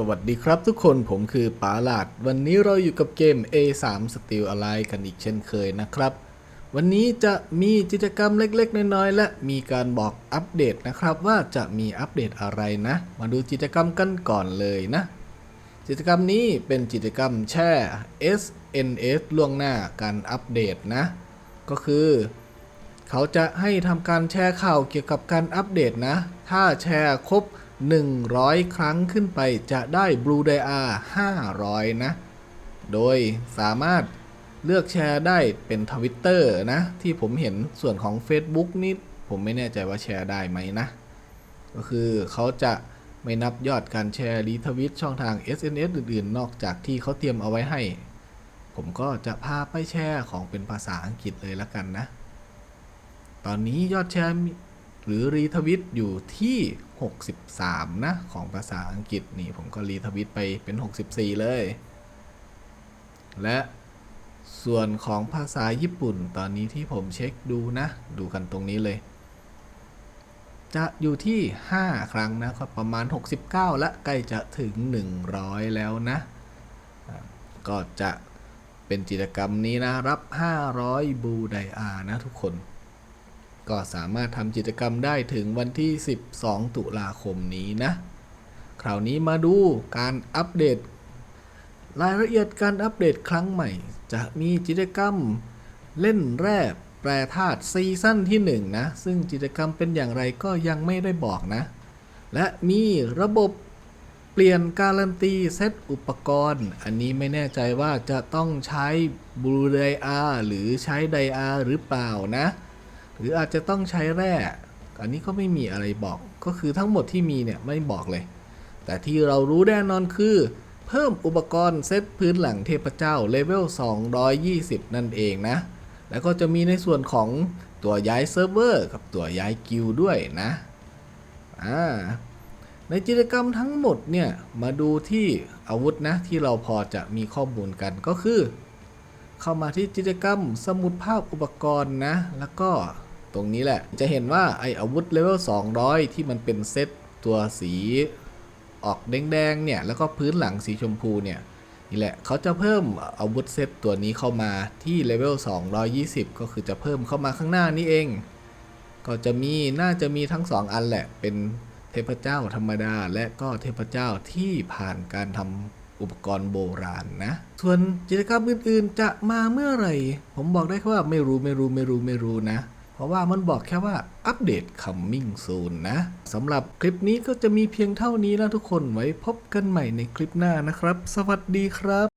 สวัสดีครับทุกคนผมคือป๋าหลาด วันนี้เราอยู่กับเกม A3 Steel Ally กันอีกเช่นเคยนะครับ วันนี้จะมีกิจกรรมเล็กๆ น้อยๆ และมีการบอกอัปเดตนะครับว่าจะมีอัปเดตอะไรนะ มาดูกิจกรรมกันก่อนเลยนะ กิจกรรมนี้เป็นกิจกรรมแช่ SNS ล่วงหน้าการอัปเดตนะ ก็คือเขาจะให้ทำการแชร์ข่าวเกี่ยวกับการอัปเดตนะ ถ้าแชร์ครบ 100 ครั้งขึ้นไปจะได้ Blue d i a 500 นะ โดยสามารถเลือกแชร์ได้เป็นทวิตเตอร์นะ ที่ผมเห็นส่วนของ Facebook นี่ผมไม่แน่ใจว่าแชร์ได้ไหมนะ ก็คือเขาจะไม่นับยอดการแชร์รีทวิตช่องทาง SNS อื่น ๆ นอกจากที่เขาเตรียมเอาไว้ให้ ผมก็จะพาไปแชร์ของเป็นภาษาอังกฤษเลยละกันนะ ตอนนี้ยอดแชร์มี หรือรีทวิตอยู่ที่ 63 นะ ของภาษาอังกฤษนี่ผมก็รีทวิตไปเป็น 64 เลย และส่วนของภาษาญี่ปุ่นตอนนี้ที่ผมเช็คดูนะ ดูกันตรงนี้เลย จะอยู่ที่ 5 ครั้งนะครับประมาณ 69 และใกล้จะถึง 100 แล้วนะ ก็จะเป็นกิจกรรมนี้นะ รับ 500 บูไดอานะทุกคน ก็สามารถทำกิจกรรมได้ถึงวันที่ 12 ตุลาคมนี้นะ คราวนี้มาดูการอัปเดต รายละเอียดการอัปเดตครั้งใหม่ จะมีกิจกรรมเล่นแร่แปรธาตุซีซั่นที่ 1 นะ ซึ่งกิจกรรมเป็นอย่างไรก็ยังไม่ได้บอกนะ และมีระบบเปลี่ยนการันตีเซตอุปกรณ์ อันนี้ไม่แน่ใจว่าจะต้องใช้บลูไดอาหรือใช้ไดอาหรือเปล่านะ หรืออาจจะต้องใช้แร่ อันนี้ก็ไม่มีอะไรบอก ก็คือทั้งหมดที่มีเนี่ยไม่บอกเลย แต่ที่เรารู้แน่นอนคือ เพิ่มอุปกรณ์เซตพื้นหลังเทพเจ้าเลเวล 220 นั่นเองนะ แล้วก็จะมีในส่วนของตัวย้ายเซิร์ฟเวอร์กับตัวย้ายกิลด้วยนะอ่าในกิจกรรมทั้งหมดเนี่ย มาดูที่อาวุธนะ ที่เราพอจะมีข้อมูลกันก็คือ เข้ามาที่กิจกรรมสมุดภาพอุปกรณ์นะ แล้วก็ ตรงนี้แหละ จะเห็นว่าไออาวุธเลเวล200 ที่มันเป็นเซตตัวสีออกแดงๆเนี่ย แล้วก็พื้นหลังสีชมพูเนี่ยนี่แหละเขาจะเพิ่มอาวุธเซตตัวนี้เข้ามาที่เลเวล220 ก็คือจะเพิ่มเข้ามาข้างหน้านี้เอง ก็จะมีน่าจะมีทั้ง 2 อันแหละ เป็นเทพเจ้าธรรมดา และก็เทพเจ้าที่ผ่านการทำอุปกรณ์โบราณนะ ส่วนกิจกรรมอื่นๆจะมาเมื่อไหร่ ผมบอกได้แค่ว่าไม่รู้ไม่รู้ไม่รู้ไม่รู้นะ เพราะว่ามันบอกแค่ว่าอัปเดต coming soon นะสำหรับคลิปนี้ก็จะมีเพียงเท่านี้แล้วทุกคนไว้พบกันใหม่ในคลิปหน้านะครับ สวัสดีครับ